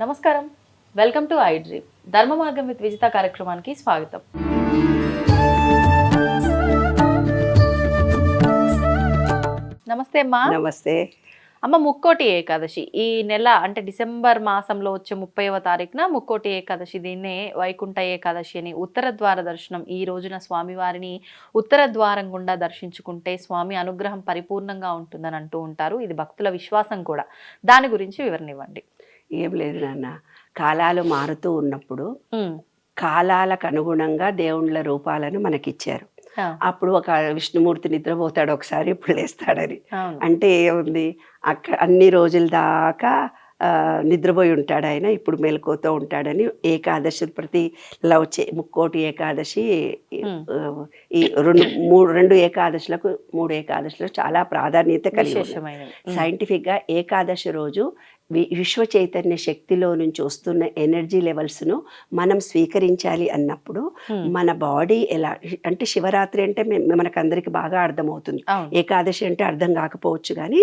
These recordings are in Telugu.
నమస్కారం. వెల్కమ్ టు ఐ డ్రీమ్ ధర్మ మార్గం విత్ విజిత కార్యక్రమానికి స్వాగతం. నమస్తే అమ్మా. నమస్తే. అమ్మ ముక్కోటి ఏకాదశి. ఈ నెల అంటే డిసెంబర్ మాసంలో వచ్చే ముప్పైవ తారీఖున ముక్కోటి ఏకాదశి దీన్నే వైకుంఠ ఏకాదశి అని ఉత్తర ద్వార దర్శనం ఈ రోజున స్వామివారిని ఉత్తర ద్వారం గుండా దర్శించుకుంటే స్వామి అనుగ్రహం పరిపూర్ణంగా ఉంటుందని అంటూ ఉంటారు. ఇది భక్తుల విశ్వాసం కూడా. దాని గురించి వివరణ ఇవ్వండి. ఏం లేదు నాన్న. కాలాలు మారుతూ ఉన్నప్పుడు కాలాలకు అనుగుణంగా దేవుళ్ళ రూపాలను మనకిచ్చారు. అప్పుడు ఒక విష్ణుమూర్తి నిద్రపోతాడు ఒకసారి ఇప్పుడు లేస్తాడని. అంటే ఏముంది? అక్క అన్ని రోజుల దాకా నిద్రపోయి ఉంటాడు ఆయన ఇప్పుడు మెలకువతో ఉంటాడని ఏకాదశి ప్రతి ఇలా వచ్చే ముక్కోటి ఏకాదశి ఈ రెండు మూడు రెండు ఏకాదశులకు మూడు ఏకాదశులకు చాలా ప్రాధాన్యత కలిగి సైంటిఫిక్గా ఏకాదశి రోజు విశ్వ చైతన్య శక్తిలో నుంచి వస్తున్న ఎనర్జీ లెవెల్స్ను మనం స్వీకరించాలి అన్నప్పుడు మన బాడీ ఎలా అంటే శివరాత్రి అంటే మే- మనకందరికి బాగా అర్థమవుతుంది. ఏకాదశి అంటే అర్థం కాకపోవచ్చు కానీ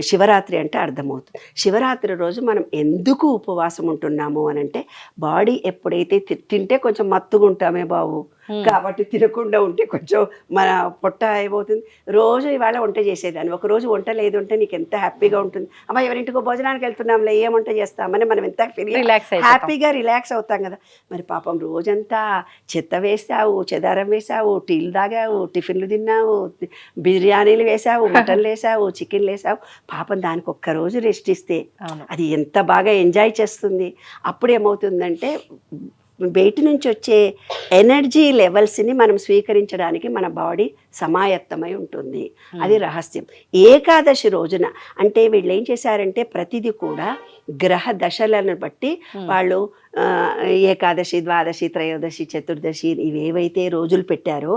శివరాత్రి అంటే అర్థమవుతుంది. శివరాత్రి రోజు మనం ఎందుకు ఉపవాసం ఉంటున్నాము అని అంటే బాడీ ఎప్పుడైతే తింటే కొంచెం మత్తుగా ఉంటామే బాబు. కాబట్టి తినకుండా ఉంటే కొంచెం మన పొట్ట ఏమవుతుంది? రోజు ఇవాళ వంట చేసేదాన్ని. ఒక రోజు వంట లేదు అంటే నీకు ఎంత హ్యాపీగా ఉంటుంది? అమ్మా ఎవరింటికో భోజనానికి వెళ్తున్నాంలే ఏం వంట చేస్తామని మనం ఎంత రిలాక్స్ హ్యాపీగా రిలాక్స్ అవుతాం కదా. మరి పాపం రోజంతా చెత్త వేసావు చెదారం వేసావు టీలు తాగావు టిఫిన్లు తిన్నావు బిర్యానీలు వేసావు మటన్లు వేసావు చికెన్లు వేసావు. పాపం దానికి ఒక్క రోజు రెస్ట్ ఇస్తే అది ఎంత బాగా ఎంజాయ్ చేస్తుంది? అప్పుడు ఏమవుతుందంటే బయట నుంచి వచ్చే ఎనర్జీ లెవెల్స్ని మనం స్వీకరించడానికి మన బాడీ సమాయత్తమై ఉంటుంది. అది రహస్యం. ఏకాదశి రోజున అంటే వీళ్ళు ఏం చేశారంటే ప్రతిదీ కూడా గ్రహ దశలను బట్టి. వాళ్ళు ఏకాదశి ద్వాదశి త్రయోదశి చతుర్దశి ఇవి ఏవైతే రోజులు పెట్టారో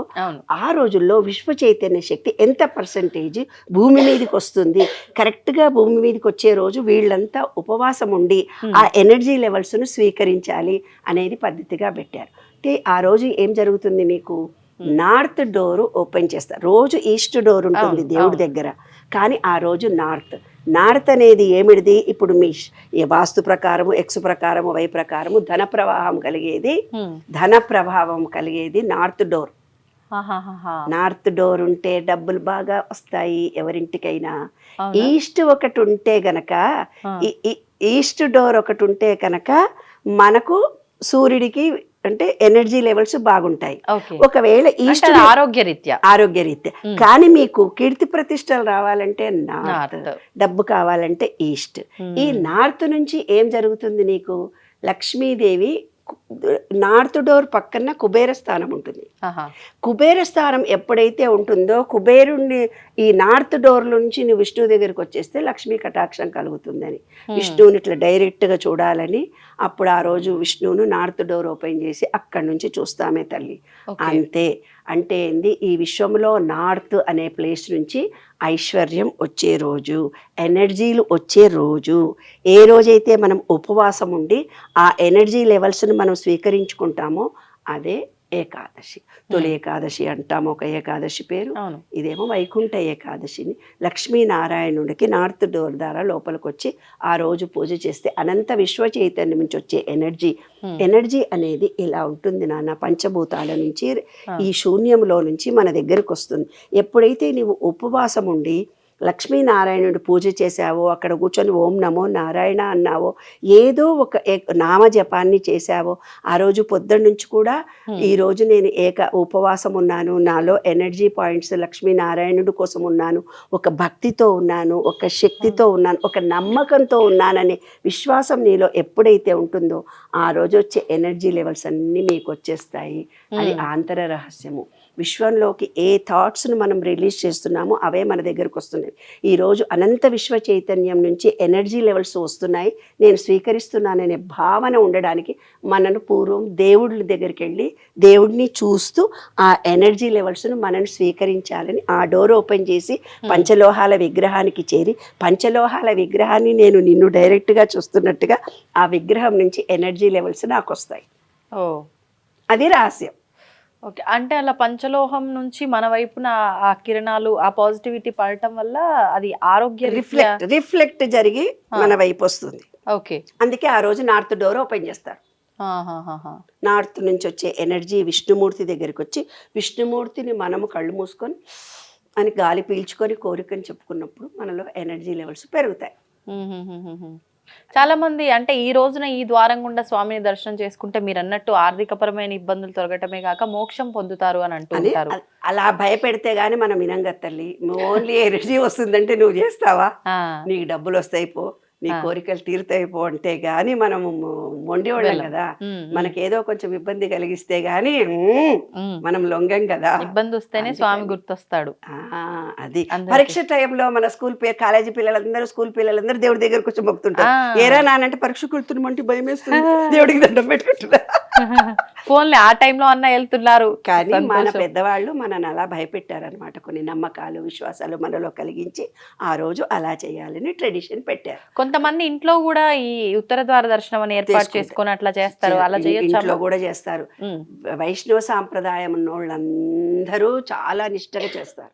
ఆ రోజుల్లో విశ్వ చైతన్య శక్తి ఎంత పర్సంటేజ్ భూమి మీదకి వస్తుంది కరెక్ట్గా భూమి మీదకి వచ్చే రోజు వీళ్ళంతా ఉపవాసం ఉండి. ఆ ఎనర్జీ లెవెల్స్ను స్వీకరించాలి అనేది పద్ధతిగా పెట్టారు అంటే ఆ రోజు ఏం జరుగుతుంది మీకు. నార్త్ డోర్ ఓపెన్ చేస్తారు రోజు ఈస్ట్ డోర్ ఉంటుంది దేవుడి. దగ్గర కానీ ఆ రోజు నార్త్ నార్త్ అనేది ఏమిడిది ఇప్పుడు మీ వాస్తు ప్రకారము ఎక్స్ ప్రకారము వై ప్రకారము ధన ప్రవాహం కలిగేది ధన ప్రభావం కలిగేది నార్త్ డోర్. నార్త్ డోర్ ఉంటే డబ్బులు బాగా వస్తాయి ఎవరింటికైనా? ఈస్ట్ ఒకటి ఉంటే గనక ఈస్ట్ డోర్ ఒకటి ఉంటే కనుక మనకు సూర్యుడికి అంటే ఎనర్జీ లెవెల్స్ బాగుంటాయి. ఒకవేళ ఈస్ట్ అంటే అది ఆరోగ్య రీత్యా ఆరోగ్య రీత్యా ఉమ్. కానీ మీకు కీర్తి ప్రతిష్టలు రావాలంటే నార్త్. డబ్బు కావాలంటే ఈస్ట్. ఈ నార్త్ నుంచి ఏం జరుగుతుంది నీకు? లక్ష్మీదేవి నార్త్ డోర్ పక్కన కుబేర స్థానం ఉంటుంది. కుబేర స్థానం ఎప్పుడైతే ఉంటుందో కుబేరుణ్ణి ఈ నార్త్ డోర్ నుంచి నువ్వు విష్ణువు దగ్గరికి వచ్చేస్తే లక్ష్మీ కటాక్షం కలుగుతుందని. విష్ణువుని ఇట్లా డైరెక్ట్గా చూడాలని అప్పుడు ఆ రోజు విష్ణువును నార్త్ డోర్ ఓపెన్ చేసి అక్కడి నుంచి చూస్తామే తల్లి. అంతే అంటే ఏంది? ఈ విశ్వంలో నార్త్ అనే ప్లేస్ నుంచి ఐశ్వర్యం వచ్చే రోజు ఎనర్జీలు వచ్చే రోజు. ఏ రోజైతే మనం ఉపవాసం ఉండి ఆ ఎనర్జీ లెవెల్స్ని మనం స్వీకరించుకుంటామో అదే ఏకాదశి. తొలి ఏకాదశి అంటాం ఒక ఏకాదశి పేరు. ఇదేమో వైకుంఠ ఏకాదశిని. లక్ష్మీనారాయణుడికి నార్త్ డోర్ ద్వారా లోపలికి వచ్చి ఆ రోజు పూజ చేస్తే అనంత విశ్వ చైతన్యం నుంచి వచ్చే ఎనర్జీ. ఎనర్జీ అనేది ఇలా ఉంటుంది నాన్న. పంచభూతాల నుంచి. ఈ శూన్యంలో నుంచి మన దగ్గరకు వస్తుంది ఎప్పుడైతే నీవు ఉపవాసం ఉండి లక్ష్మీనారాయణుడి పూజ చేశావో అక్కడ కూర్చొని ఓం నమో నారాయణ అన్నావో ఏదో ఒక ఏ- నామజపాన్ని చేశావో ఆ రోజు పొద్దున్న నుంచి కూడా. ఈ రోజు నేను ఏక ఉపవాసం ఉన్నాను. నాలో ఎనర్జీ పాయింట్స్ లక్ష్మీనారాయణుడి కోసం ఉన్నాను. ఒక భక్తితో ఉన్నాను. ఒక శక్తితో ఉన్నాను. ఒక నమ్మకంతో ఉన్నాననే విశ్వాసం నీలో ఎప్పుడైతే ఉంటుందో ఆ రోజు వచ్చే ఎనర్జీ లెవెల్స్ అన్నీ మీకు వచ్చేస్తాయి అది. ఆంతర రహస్యము. విశ్వంలోకి ఏ థాట్స్ను మనం రిలీజ్ చేస్తున్నామో అవే మన దగ్గరకు వస్తున్నాయి. ఈరోజు అనంత విశ్వ చైతన్యం నుంచి ఎనర్జీ లెవెల్స్ వస్తున్నాయి. నేను స్వీకరిస్తున్నాననే భావన ఉండడానికి మనను పూర్వం దేవుడి దగ్గరికి వెళ్ళి దేవుడిని చూస్తూ ఆ ఎనర్జీ లెవెల్స్ను మనను స్వీకరించాలని ఆ డోర్ ఓపెన్ చేసి పంచలోహాల విగ్రహానికి చేరి పంచలోహాల విగ్రహాన్ని నేను నిన్ను డైరెక్ట్గా చూస్తున్నట్టుగా ఆ విగ్రహం నుంచి ఎనర్జీ లెవెల్స్ నాకు వస్తాయి. ఓ. అది రహస్యం. ఓకే అంటే అలా పంచలోహం నుంచి మన వైపున ఆ కిరణాలు ఆ పాజిటివిటీ పడటం వల్ల అది ఆరోగ్య రిఫ్లెక్ట్ రిఫ్లెక్ట్ జరిగి. మన వైపు వస్తుంది ఓకే అందుకే ఆ రోజు నార్త్ డోర్ ఓపెన్ చేస్తారు. నార్త్ నుంచి వచ్చే ఎనర్జీ విష్ణుమూర్తి దగ్గరికి వచ్చి విష్ణుమూర్తిని మనము కళ్ళు మూసుకొని అని గాలి పీల్చుకొని కోరికని చెప్పుకున్నప్పుడు మనలో ఎనర్జీ లెవెల్స్ పెరుగుతాయి. చాలా మంది అంటే ఈ రోజున ఈ ద్వారం గుండా స్వామిని దర్శనం చేసుకుంటే మీరు అన్నట్టు ఆర్థికపరమైన ఇబ్బందులు తొలగటమే కాక మోక్షం పొందుతారు అని అంటూ అని ఉంటారు. అ- అలా భయపెడితే గానీ మనం వినంగా తల్లి ఓన్లీ ఎనర్జీ వస్తుందంటే నువ్వు చేస్తావా? నీకు డబ్బులు వస్తాయి పో. నీ. కోరికలు తీరుతాయి అంటే గానీ మనము మొండి వాళ్ళం. కదా. మనకి ఏదో కొంచెం ఇబ్బంది కలిగిస్తే గానీ. మనం లొంగం కదా ఇబ్బంది వస్తేనే. స్వామి గుర్తొస్తాడు అది. పరీక్ష టైంలో మన స్కూల్ కాలేజీ పిల్లలందరూ స్కూల్ పిల్లలందరూ దేవుడి దగ్గరకు వచ్చి మొక్కుతుంటారు. ఏరా నానంటే పరీక్ష కుడుతున్నామంటే భయం వేస్తుంది దేవుడికి దండం పెట్టుకుంటున్నా ఫోన్లే ఆ టైంలో అన్న వెళ్తున్నారు. కానీ మన. పెద్దవాళ్ళు మనని అలా భయపెట్టారనమాట కొన్ని నమ్మకాలు విశ్వాసాలు మనలో కలిగించి ఆ రోజు అలా చేయాలని ట్రెడిషన్ పెట్టారు. కొంతమంది ఇంట్లో కూడా ఈ ఉత్తర ద్వార దర్శనం అని ఏర్పాటు. చేసుకొని అట్లా చేస్తారు. అలా చేయొచ్చా ఇంట్లో కూడా చేస్తారు. వైష్ణవ సాంప్రదాయం ఉన్నోళ్ళందరూ చాలా నిష్టగా చేస్తారు.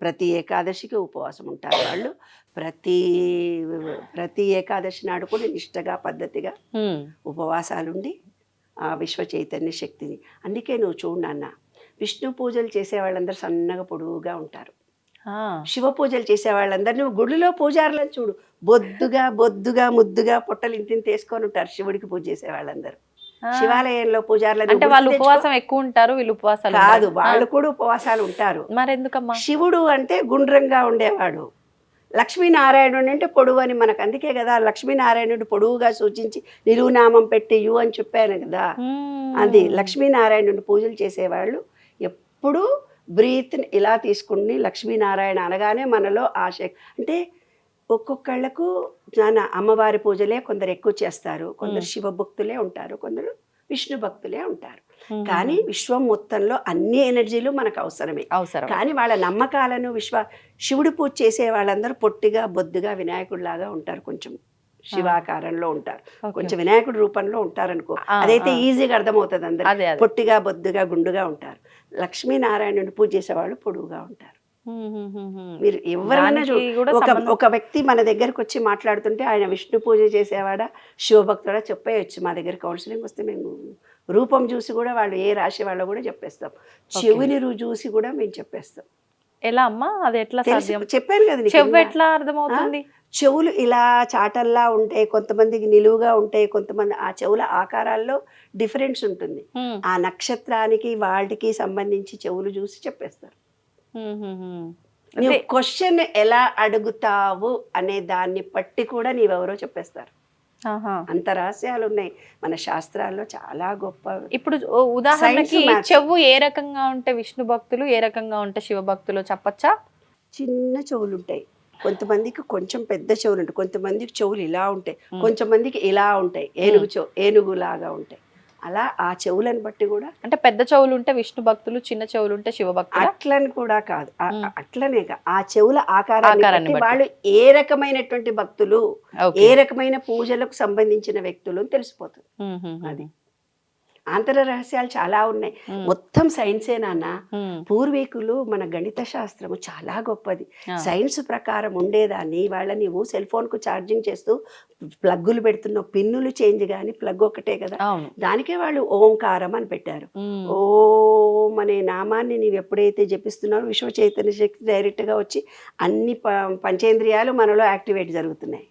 ప్రతి ఏకాదశికి ఉపవాసం ఉంటారు వాళ్ళు. ప్రతి ప్రతి ఏకాదశి నాడు కూడా నిష్టగా పద్ధతిగా ఉపవాసాలుండి విశ్వ చైతన్య శక్తిని. అందుకే నువ్వు చూడు నాన్న విష్ణు పూజలు చేసే వాళ్ళందరూ సన్నగా పొడువుగా ఉంటారు. శివ పూజలు చేసే వాళ్ళందరూ నువ్వు గుడిలో పూజారులను చూడు. బొద్దుగా బొద్దుగా ముద్దుగా పొట్టలు ఇంటిని తీసుకొని ఉంటారు శివుడికి పూజ చేసే వాళ్ళందరూ. శివాలయంలో పూజారులను అంటే వాళ్ళు ఉపవాసం ఎక్కువ ఉంటారు వీళ్ళు ఉపవాసాలు కాదు. వాళ్ళు కూడా ఉపవాసాలు ఉంటారు. ఆ, మరెందుకమ్మా? శివుడు అంటే గుండ్రంగా ఉండేవాడు. లక్ష్మీనారాయణుడు అంటే పొడువు అని మనకు అందుకే కదా లక్ష్మీనారాయణుడు పొడువుగా సూచించి నిలువునామం పెట్టి యు అని చెప్పాను కదా. అది లక్ష్మీనారాయణుని పూజలు చేసేవాళ్ళు ఎప్పుడూ బ్రీత్ని ఇలా తీసుకుని లక్ష్మీనారాయణ అనగానే మనలో ఆశ అంటే ఒక్కొక్కళ్ళకు మన అమ్మవారి పూజలే కొందరు ఎక్కువ చేస్తారు కొందరు శివ భక్తులే ఉంటారు కొందరు విష్ణు భక్తులే ఉంటారు. కానీ విశ్వం మొత్తంలో అన్ని ఎనర్జీలు మనకు అవసరమే. అవసరం. కానీ వాళ్ళ నమ్మకాలను విశ్వ శివుడి పూజ చేసే వాళ్ళందరూ పొట్టిగా బొద్దుగా వినాయకుడిలాగా ఉంటారు కొంచెం. శివాకారంలో ఉంటారు. కొంచెం వినాయకుడి రూపంలో ఉంటారనుకో. అదైతే. ఈజీగా అర్థమవుతుంది అందరికి. అదే అదే. పొట్టిగా బొద్దుగా గుండుగా ఉంటారు. లక్ష్మీనారాయణుని పూజ చేసేవాళ్ళు పొడుగుగా ఉంటారు. మీరు ఎవరైనా ఒక ఒక వ్యక్తి మన దగ్గరకు వచ్చి మాట్లాడుతుంటే ఆయన విష్ణు పూజ చేసేవాడా? శివభక్తుడా? చెప్పేయచ్చు. మా దగ్గర కౌన్సిలింగ్ వస్తే మేము రూపం చూసి కూడా వాళ్ళు ఏ రాశి వాళ్ళో కూడా చెప్పేస్తాం. చెవిని రు చూసి కూడా మేము చెప్పేస్తాం. ఎలా అమ్మా? అది ఎట్లా సాధ్యం? చెప్పాను కదా చెవు. ఎట్లా అర్థమవుతుంది? చెవులు ఇలా చాటల్లా ఉంటాయి కొంతమందికి నిలువుగా ఉంటాయి కొంతమంది ఆ చెవుల ఆకారాల్లో డిఫరెన్స్ ఉంటుంది. ఆ నక్షత్రానికి వాటికి సంబంధించి చెవులు చూసి చెప్పేస్తారు. నువ్వు క్వశ్చన్ ఎలా అడుగుతావు అనే దాన్ని బట్టి కూడా నీవెవరో చెప్పేస్తారు. అంత రహస్యాలు ఉన్నాయి మన శాస్త్రాల్లో చాలా గొప్ప ఇప్పుడు ఉదాహరణకి. చెవు ఏ రకంగా ఉంటే విష్ణు భక్తులు ఏ రకంగా ఉంటే శివ భక్తులు చెప్పచ్చా? చిన్న చెవులు ఉంటాయి కొంతమందికి కొంచెం పెద్ద చెవులు ఉంటాయి కొంతమందికి చెవులు ఇలా ఉంటాయి. కొంతమందికి ఇలా ఉంటాయి. ఏనుగు చెవు ఏనుగులాగా ఉంటాయి. అలా ఆ చెవులను బట్టి కూడా అంటే పెద్ద చెవులు ఉంటే విష్ణు భక్తులు చిన్న చెవులు ఉంటే శివ భక్తులు అట్లని కూడా కాదు. అట్లనే ఆ చెవుల ఆకారాన్ని. వాళ్ళు ఏ రకమైనటువంటి భక్తులు ఏ రకమైన పూజలకు సంబంధించిన వ్యక్తులు అని తెలిసిపోతుంది అది. ఆంతర రహస్యాలు చాలా ఉన్నాయి. మొత్తం సైన్సే నాన్న. పూర్వీకులు మన గణిత శాస్త్రము చాలా గొప్పది. సైన్స్ ప్రకారం ఉండేదాన్ని. వాళ్ళ నీవు సెల్ ఫోన్కు ఛార్జింగ్ చేస్తూ ప్లగ్గులు పెడుతున్నావు పిన్నులు చేంజ్ కానీ ప్లగ్ ఒకటే కదా. దానికే వాళ్ళు ఓంకారం అని పెట్టారు. ఓం అనే నామాన్ని నీవు ఎప్పుడైతే జపిస్తున్నావో విశ్వ చైతన్య శక్తి డైరెక్ట్గా వచ్చి అన్ని పంచేంద్రియాలు మనలో యాక్టివేట్ జరుగుతున్నాయి.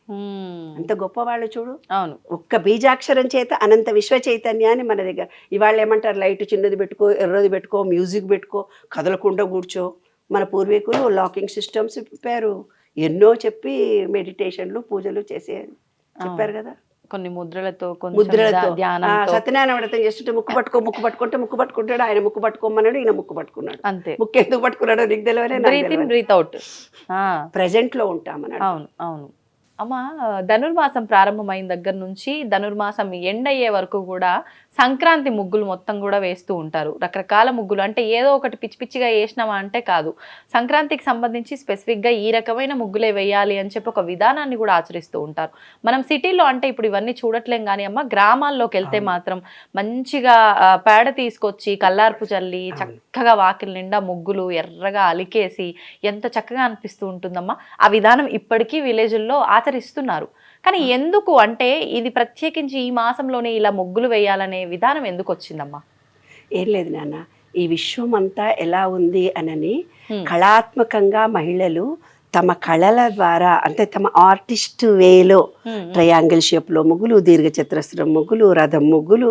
అంత గొప్ప వాళ్ళు చూడు. అవును. ఒక్క బీజాక్షరం చేత అనంత విశ్వ చైతన్యాన్ని మన దగ్గర ఇవాళ ఏమంటారు? లైట్ చిన్నది పెట్టుకో ఎర్రది పెట్టుకో మ్యూజిక్ పెట్టుకో కదలకుండా కూర్చో. మన పూర్వీకులు లాకింగ్ సిస్టమ్స్ చెప్పారు ఎన్నో చెప్పి మెడిటేషన్లు పూజలు చేసే చెప్పారు కదా? కొన్ని ముద్రలతో ముద్రలతో. సత్యనారాయణ వ్రతం చేస్తుంటే ముక్కు పట్టుకో ముక్కు పట్టుకుంటే ముక్కు పట్టుకుంటాడు. ఆయన ముక్కు పట్టుకోమన్నాడు ఈయన ముక్కు పట్టుకున్నాడు. అంతే. ముక్కు ఎందుకు పట్టుకున్నాడో నీకు తెలియలే బ్రీత్ ఇన్ బ్రీత్ అవుట్ ప్రెసెంట్లో ఉంటామన్నాడు. అవును అవును. అమ్మ ధనుర్మాసం ప్రారంభమైన దగ్గర నుంచి ధనుర్మాసం ఎండ్ అయ్యే వరకు కూడా సంక్రాంతి ముగ్గులు మొత్తం కూడా వేస్తూ ఉంటారు రకరకాల ముగ్గులు అంటే ఏదో ఒకటి పిచ్చి పిచ్చిగా వేసినామా అంటే కాదు సంక్రాంతికి సంబంధించి స్పెసిఫిక్గా ఈ రకమైన ముగ్గులే వేయాలి అని చెప్పి ఒక విధానాన్ని కూడా ఆచరిస్తూ ఉంటారు మనం సిటీలో అంటే ఇప్పుడు ఇవన్నీ చూడట్లేం కానీ అమ్మ గ్రామాల్లోకి వెళ్తే. మాత్రం మంచిగా ఆ, పేడ తీసుకొచ్చి కల్లార్పు చల్లి. చక్కగా వాకిలి నిండా ముగ్గులు ఎర్రగా అలికేసి ఎంత చక్కగా అనిపిస్తూ ఉంటుందమ్మా ఆ విధానం ఇప్పటికీ విలేజ్ల్లో ఆచరిస్తున్నారు. కానీ ఎందుకు అంటే ఇది ప్రత్యేకించి ఈ మాసంలోనే ఇలా ముగ్గులు వేయాలనే విధానం ఎందుకు వచ్చిందమ్మా ఏం లేదు నాన్న. ఈ విశ్వం అంతా ఎలా ఉంది అనని. కళాత్మకంగా మహిళలు తమ కళల ద్వారా అంటే తమ ఆర్టిస్ట్ వేలో. ట్రయాంగిల్ షేప్లో ముగ్గులు దీర్ఘ చతురస్రం ముగ్గులు రథం ముగ్గులు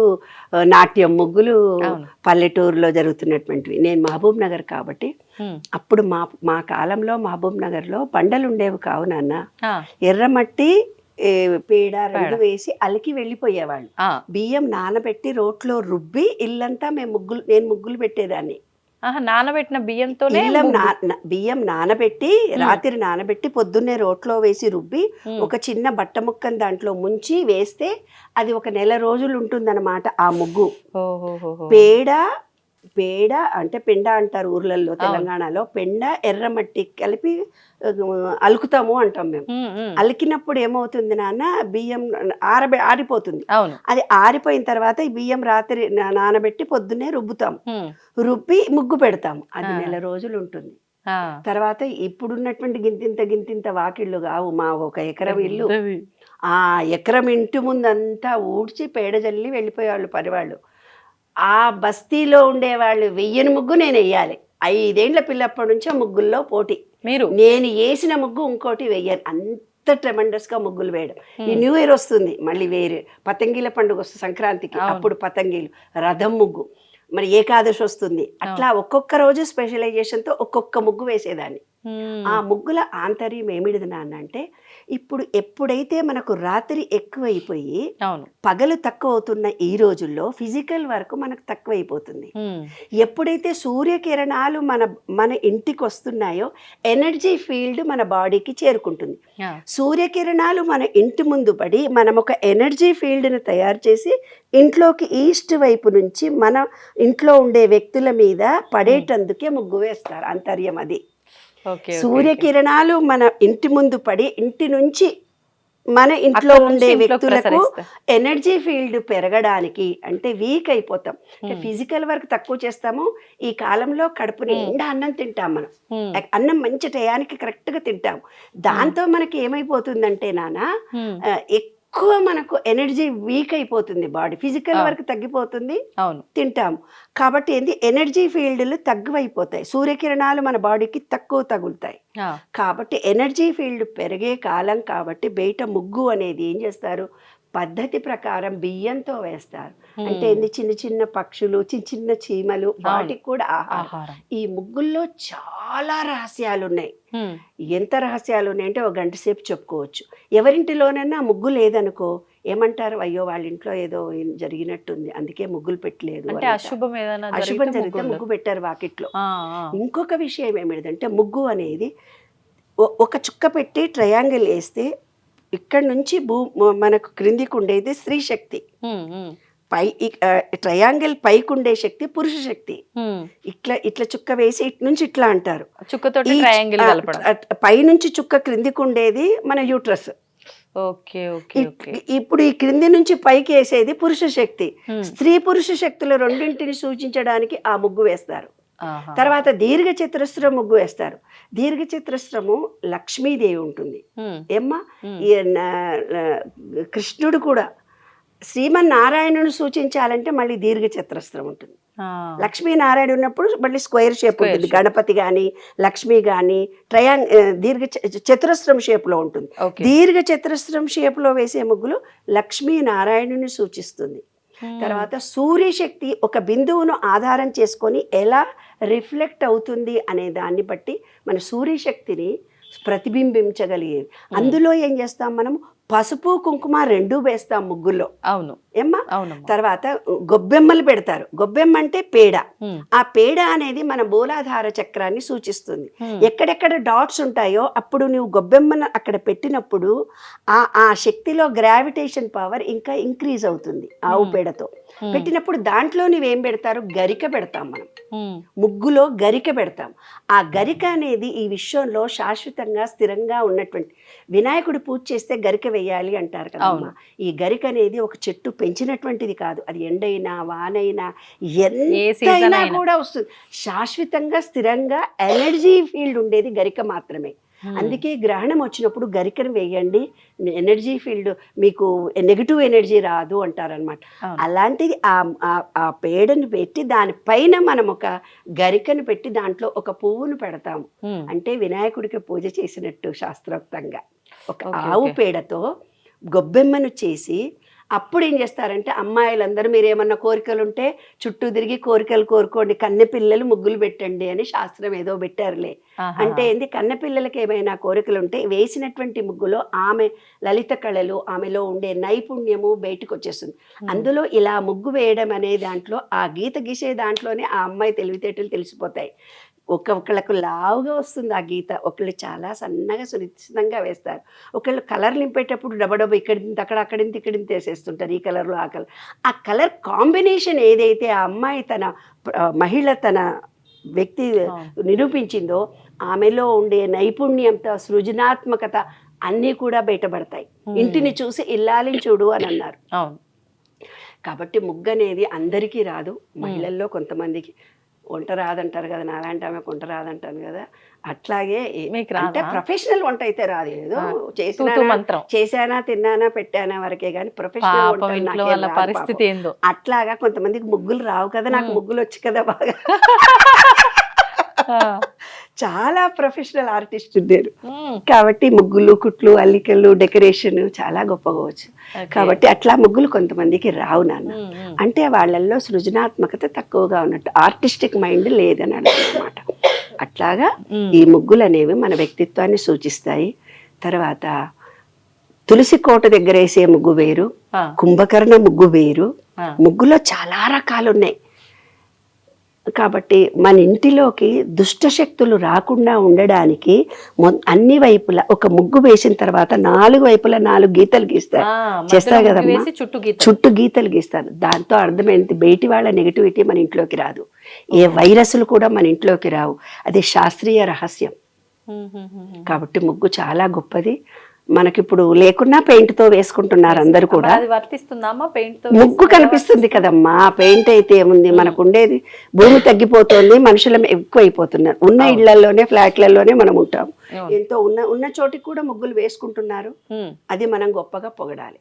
నాట్యం ముగ్గులు. పల్లెటూరులో జరుగుతున్నటువంటివి నేను మహబూబ్ నగర్ కాబట్టి. అప్పుడు మా మా కాలంలో మహబూబ్ నగర్లో బండలు ఉండేవి కావు నాన్న ఎర్రమట్టి పేడ రెండు. వేసి అలికి వెళ్ళిపోయేవాళ్ళు. బియ్యం నానబెట్టి రోట్లో రుబ్బి ఇల్లంతా మేము ముగ్గులు నేను ముగ్గులు పెట్టేదాన్ని నానబెట్టిన. నా- నా- బియ్యం నానబెట్టి రాత్రి నానబెట్టి పొద్దున్నే రోట్లో వేసి రుబ్బి. ఒక చిన్న బట్ట ముక్కను దాంట్లో ముంచి వేస్తే అది ఒక నెల రోజులు ఉంటుందన్నమాట ఆ ముగ్గు. పేడ పేడ అంటే పెండ అంటారు ఊర్లలో తెలంగాణలో. పెండ ఎర్రమట్టి కలిపి అలుకుతాము అంటాం మేము. అలికినప్పుడు ఏమవుతుంది నాన్న? బియ్యం ఆరబె ఆరిపోతుంది. అది ఆరిపోయిన తర్వాత ఈ బియ్యం రాత్రి నానబెట్టి పొద్దున్నే రుబ్బుతాం హ్మ్. రుబ్బి ముగ్గు పెడతాం అది. నెల రోజులు ఉంటుంది. తర్వాత ఇప్పుడున్నటువంటి గింతింత గింతింత వాకిళ్ళు కావు. మా ఒక ఎకరం ఇల్లు. ఆ ఎకరం ఇంటి ముందంతా ఊడ్చి పేడ జల్లి వెళ్ళిపోయేవాళ్ళు పరివాళ్ళు. ఆ బస్తీలో ఉండేవాళ్ళు వెయ్యని ముగ్గు నేను వెయ్యాలి. ఐదేండ్ల పిల్లప్పటి నుంచి ఆ ముగ్గుల్లో పోటీ. మీరు? నేను వేసిన ముగ్గు ఇంకోటి వెయ్యను. అంత tremendous గా ముగ్గులు వేయడం. ఈ న్యూ ఇయర్ వస్తుంది. మళ్ళీ వేరే. పతంగిల పండుగ వస్తుంది సంక్రాంతికి. అప్పుడు పతంగిలు రథం ముగ్గు. మరి ఏకాదశి వస్తుంది. అట్లా ఒక్కొక్క రోజు స్పెషలైజేషన్తో ఒక్కొక్క ముగ్గు వేసేదాన్ని. ఆ ముగ్గుల ఆంతర్యం ఏమిటిది నాన్న అంటే ఇప్పుడు ఎప్పుడైతే మనకు రాత్రి ఎక్కువైపోయి అవును. పగలు తక్కువ అవుతున్న ఈ రోజుల్లో ఫిజికల్ వర్క్ మనకు తక్కువైపోతుంది. ఎప్పుడైతే సూర్యకిరణాలు మన మన ఇంటికి వస్తున్నాయో ఎనర్జీ ఫీల్డ్ మన బాడీకి చేరుకుంటుంది. సూర్యకిరణాలు మన ఇంటి ముందు పడి మనం ఒక ఎనర్జీ ఫీల్డ్ని తయారు చేసి ఇంట్లోకి ఈస్ట్ వైపు నుంచి మన ఇంట్లో ఉండే వ్యక్తుల మీద పడేటందుకే ముగ్గు వేస్తారు అంతర్యం అది. సూర్యకిరణాలు మన ఇంటి ముందు పడి ఇంటి నుంచి మన ఇంట్లో ఉండే వ్యక్తులకు. ఎనర్జీ ఫీల్డ్ పెరగడానికి అంటే వీక్ అయిపోతాం. ఫిజికల్ వర్క్ తక్కువ చేస్తాము. ఈ కాలంలో కడుపు నిండా అన్నం తింటాం మనం. అన్నం మంచి టయానికి కరెక్ట్గా తింటాం. దాంతో మనకి ఏమైపోతుందంటే నాన్న ఎక్కువ మనకు ఎనర్జీ వీక్ అయిపోతుంది బాడీ. ఫిజికల్. వర్క్ తగ్గిపోతుంది. అవును. తింటాం కాబట్టి ఏంది? ఎనర్జీ ఫీల్డ్లు తగ్గువైపోతాయి. సూర్యకిరణాలు మన బాడీకి తక్కువ తగులుతాయి. కాబట్టి ఎనర్జీ ఫీల్డ్ పెరిగే కాలం కాబట్టి బయట ముగ్గు అనేది ఏం చేస్తారు? పద్ధతి ప్రకారం బియ్యంతో వేస్తారు. అంటే ఏంది చిన్న చిన్న పక్షులు చిన్న చిన్న చీమలు వాటికి కూడా ఆహారం. ఈ ముగ్గుల్లో చాలా రహస్యాలు ఉన్నాయి. ఎంత రహస్యాలు ఉన్నాయంటే ఒక గంట సేపు చెప్పుకోవచ్చు. ఎవరింటిలోనైనా ముగ్గు లేదనుకో ఏమంటారు? అయ్యో వాళ్ళ ఇంట్లో ఏదో జరిగినట్టుంది అందుకే ముగ్గులు పెట్టలేదు అశుభం జరిగితే ముగ్గు పెట్టారు వాకిట్లో. ఇంకొక విషయం ఏమిటంటే ముగ్గు అనేది ఒక చుక్క పెట్టి ట్రయాంగిల్ వేస్తే ఇక్కడ నుంచి భూ మనకు క్రిందికి ఉండేది స్త్రీ శక్తి. పై ట్రయాంగిల్ పైకి ఉండే శక్తి పురుష శక్తి. ఇట్లా ఇట్లా చుక్క వేసి ఇటు నుంచి ఇట్లా అంటారు కలపడం ఆ, పైనుంచి చుక్క క్రిందికి ఉండేది మన యూట్రస్ ఓకే ఓకే ఓకే ఇప్పుడు ఈ క్రింది నుంచి పైకి వేసేది పురుష శక్తి. స్త్రీ పురుష శక్తులు రెండింటిని సూచించడానికి ఆ ముగ్గు వేస్తారు. తర్వాత దీర్ఘ చతురస్రం ముగ్గు వేస్తారు. దీర్ఘ చతురస్రము లక్ష్మీదేవి ఉంటుంది. ఏమ్మా? కృష్ణుడు కూడా శ్రీమన్నారాయణుని సూచించాలంటే మళ్ళీ దీర్ఘ చతురస్రం ఉంటుంది. లక్ష్మీనారాయణ ఉన్నప్పుడు మళ్ళీ స్క్వేర్ షేప్ ఉంటుంది. గణపతి కానీ లక్ష్మి కానీ ట్రయాంగ్ దీర్ఘ చతురస్రం షేప్లో ఉంటుంది. దీర్ఘ చతురస్రం షేప్లో వేసే ముగ్గులు లక్ష్మీనారాయణుని సూచిస్తుంది. తర్వాత సూర్యశక్తి ఒక బిందువును ఆధారం చేసుకొని ఎలా రిఫ్లెక్ట్ అవుతుంది అనే దాన్ని బట్టి మన సూర్యశక్తిని ప్రతిబింబించగలిగేది. అందులో ఏం చేస్తాం మనం? పసుపు కుంకుమ రెండూ వేస్తాం ముగ్గుల్లో. అవును. ఏమ్మా? అవునమ్మా. తర్వాత గొబ్బెమ్మలు పెడతారు. గొబ్బెమ్మ అంటే పేడ. ఆ పేడ అనేది మన మూలాధార చక్రాన్ని సూచిస్తుంది. ఎక్కడెక్కడ డాట్స్ ఉంటాయో అప్పుడు నువ్వు గొబ్బెమ్మను అక్కడ పెట్టినప్పుడు ఆ ఆ శక్తిలో గ్రావిటేషన్ పవర్ ఇంకా ఇంక్రీజ్ అవుతుంది ఆవు. పేడతో. పెట్టినప్పుడు దాంట్లో నువ్వేం పెడతారు? గరిక పెడతాం మనం. ముగ్గులో గరిక పెడతాం. ఆ గరిక అనేది ఈ విశ్వంలో శాశ్వతంగా స్థిరంగా ఉన్నటువంటి వినాయకుడు పూజ చేస్తే గరిక వేయాలి అంటారు కదా అవును. ఈ గరిక అనేది ఒక చెట్టు పెంచినటువంటిది కాదు. అది ఎండైనా వానైనా ఎంతైనా కూడా వస్తుంది. శాశ్వతంగా స్థిరంగా ఎనర్జీ ఫీల్డ్ ఉండేది గరిక మాత్రమే. అందుకే గ్రహణం వచ్చినప్పుడు గరికను వేయండి. ఎనర్జీ ఫీల్డ్ మీకు నెగిటివ్ ఎనర్జీ రాదు అంటారనమాట. అలాంటిది ఆ పేడను పెట్టి దానిపైన మనం ఒక గరికను పెట్టి దాంట్లో ఒక పువ్వును పెడతాము. అంటే వినాయకుడికి పూజ చేసినట్టు శాస్త్రోక్తంగా. ఒక ఆవు. పేడతో గొబ్బెమ్మను చేసి అప్పుడు ఏం చేస్తారంటే అమ్మాయిలందరూ మీరు ఏమన్నా కోరికలు ఉంటే చుట్టూ తిరిగి కోరికలు కోరుకోండి కన్నె పిల్లలు ముగ్గులు పెట్టండి అని శాస్త్రం ఏదో పెట్టారులే. అంటే ఏంది కన్నె పిల్లలకి ఏమైనా కోరికలు ఉంటే వేసినటువంటి ముగ్గులో ఆమె లలిత కళలు ఆమెలో ఉండే నైపుణ్యము బయటకు వచ్చేస్తుంది. అందులో ఇలా ముగ్గు వేయడం అనే దాంట్లో ఆ గీత గీసే దాంట్లోనే ఆ అమ్మాయి తెలివితేటలు తెలిసిపోతాయి ఒక్కొక్కళ్ళకు లావుగా వస్తుంది ఆ గీత. ఒకళ్ళు చాలా సన్నగా సునిశ్చితంగా వేస్తారు. ఒకళ్ళు కలర్ నింపేటప్పుడు డబడబ ఇక్కడింత అక్కడ అక్కడింత ఇక్కడింత వేసేస్తుంటారు ఈ కలర్లో ఆ కలర్. ఆ కలర్ కాంబినేషన్ ఏదైతే ఆ అమ్మాయి తన మహిళ తన వ్యక్తి. నిరూపించిందో ఆమెలో ఉండే నైపుణ్యంతో సృజనాత్మకత అన్నీ కూడా బయటపడతాయి. ఇంటిని చూసి ఇల్లాలిని చూడు అని అన్నారు. కాబట్టి ముగ్గు అనేది అందరికీ రాదు. మహిళల్లో కొంతమందికి వంట రాదంటారు కదా నాలాంటి ఆమె వంట రాదంటాను కదా అట్లాగే అంటే? ప్రొఫెషనల్ వంట అయితే రాదు ఏదో చేసినా చేశానా తిన్నానా పెట్టానా వరకే కానీ ప్రొఫెషనల్ పరిస్థితి. ఏందో అట్లాగా కొంతమందికి ముగ్గులు రావు కదా నాకు. ముగ్గులు వచ్చి కదా బాగా. చాలా ప్రొఫెషనల్ ఆర్టిస్ట్ ఉన్నారు ఉమ్. కాబట్టి ముగ్గులు కుట్లు అల్లికలు డెకరేషన్ చాలా గొప్పగా వచ్చు. కాబట్టి అట్లా ముగ్గులు కొంతమందికి రావు నాన్న. అంటే వాళ్ళల్లో సృజనాత్మకత తక్కువగా ఉన్నట్టు ఆర్టిస్టిక్ మైండ్ లేదని అన్నమాట అట్లాగా. ఈ ముగ్గులు అనేవి మన వ్యక్తిత్వాన్ని సూచిస్తాయి తర్వాత తులసి కోట దగ్గర వేసే ముగ్గు వేరు కుంభకర్ణ ముగ్గు వేరు. ముగ్గులో చాలా రకాలు ఉన్నాయి కాబట్టి మన ఇంటిలోకి దుష్ట శక్తులు రాకుండా ఉండడానికి అన్ని వైపులా ఒక ముగ్గు వేసిన తర్వాత నాలుగు వైపులా నాలుగు గీతలు గీస్తారు. చేస్తారు వేసి చుట్టూ గీత చుట్టూ గీతలు గీస్తారు. దాంతో అర్థమైంది బయటి వాళ్ళ నెగిటివిటీ మన ఇంట్లోకి రాదు. ఏ వైరస్లు కూడా మన ఇంట్లోకి రావు. అది శాస్త్రీయ రహస్యం. కాబట్టి ముగ్గు చాలా గొప్పది. మనకిప్పుడు లేకున్నా పెయింట్తో వేసుకుంటున్నారు అందరు కూడా. అది వర్తిస్తుందమ్మా పెయింట్తో ముగ్గు కనిపిస్తుంది కదమ్మా. పెయింట్ అయితే ఏముంది? మనకు ఉండేది భూమి తగ్గిపోతుంది మనుషులం ఎక్కువైపోతున్నారు ఉన్న ఇళ్ళలోనే ఫ్లాట్లలోనే మనం ఉంటాం. ఎంతో ఉన్న ఉన్న చోటికి కూడా ముగ్గులు వేసుకుంటున్నారు. ఉమ్, అది మనం గొప్పగా పొగడాలి?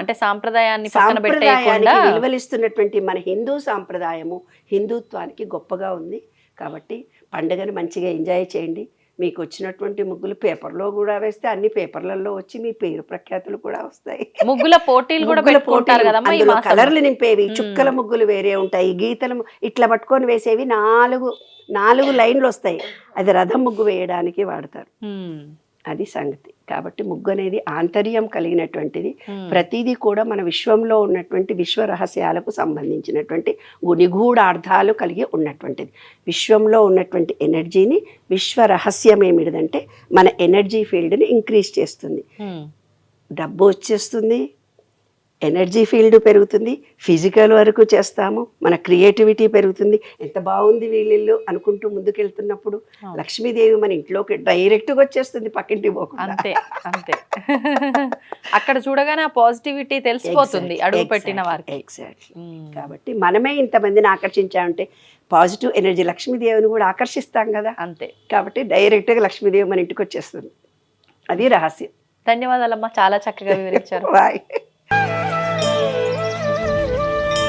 అంటే సాంప్రదాయాన్ని సాంప్రదాయానికి విలువలిస్తున్నటువంటి మన హిందూ సాంప్రదాయము హిందుత్వానికి గొప్పగా ఉంది. కాబట్టి పండుగను మంచిగా ఎంజాయ్ చేయండి. మీకు వచ్చినటువంటి ముగ్గులు పేపర్లో కూడా వేస్తే అన్ని పేపర్లలో వచ్చి మీ పేరు ప్రఖ్యాతులు కూడా వస్తాయి. ముగ్గుల పోటీలు కూడా పోటీలు, అందులో కలర్లు నింపేవి. చుక్కల ముగ్గులు వేరే ఉంటాయి గీతలు ఇట్లా పట్టుకొని వేసేవి నాలుగు నాలుగు లైన్లు వస్తాయి. అది రథం ముగ్గు వేయడానికి వాడతారు. అది సంగతి. కాబట్టి ముగ్గు అనేది ఆంతర్యం కలిగినటువంటిది. ప్రతిదీ కూడా మన విశ్వంలో ఉన్నటువంటి విశ్వ రహస్యాలకు సంబంధించినటువంటి నిగూఢ అర్థాలు కలిగి ఉన్నటువంటిది విశ్వంలో ఉన్నటువంటి ఎనర్జీని విశ్వ రహస్యం ఏమిటిదంటే మన ఎనర్జీ ఫీల్డ్ని ఇంక్రీజ్ చేస్తుంది. డబ్బు వచ్చేస్తుంది ఎనర్జీ ఫీల్డ్ పెరుగుతుంది ఫిజికల్ వరకు చేస్తాము మన క్రియేటివిటీ పెరుగుతుంది. ఎంత బాగుంది వీళ్ళిల్లు అనుకుంటూ ముందుకెళ్తున్నప్పుడు. లక్ష్మీదేవి మన ఇంట్లోకి డైరెక్ట్గా వచ్చేస్తుంది పక్కింటి పోకుండా. అంతే అంతే. అక్కడ చూడగానే ఆ పాజిటివిటీ తెలిసిపోతుంది అడుగు పెట్టిన వారికి. ఎగ్జాక్ట్లీ. కాబట్టి మనమే ఇంతమందిని ఆకర్షించామంటే పాజిటివ్ ఎనర్జీ లక్ష్మీదేవిని కూడా ఆకర్షిస్తాం కదా. అంతే. కాబట్టి డైరెక్ట్గా లక్ష్మీదేవి మన ఇంటికి వచ్చేస్తుంది. అది రహస్యం. ధన్యవాదాలమ్మా చాలా చక్కగా వివరించారు. బాయ్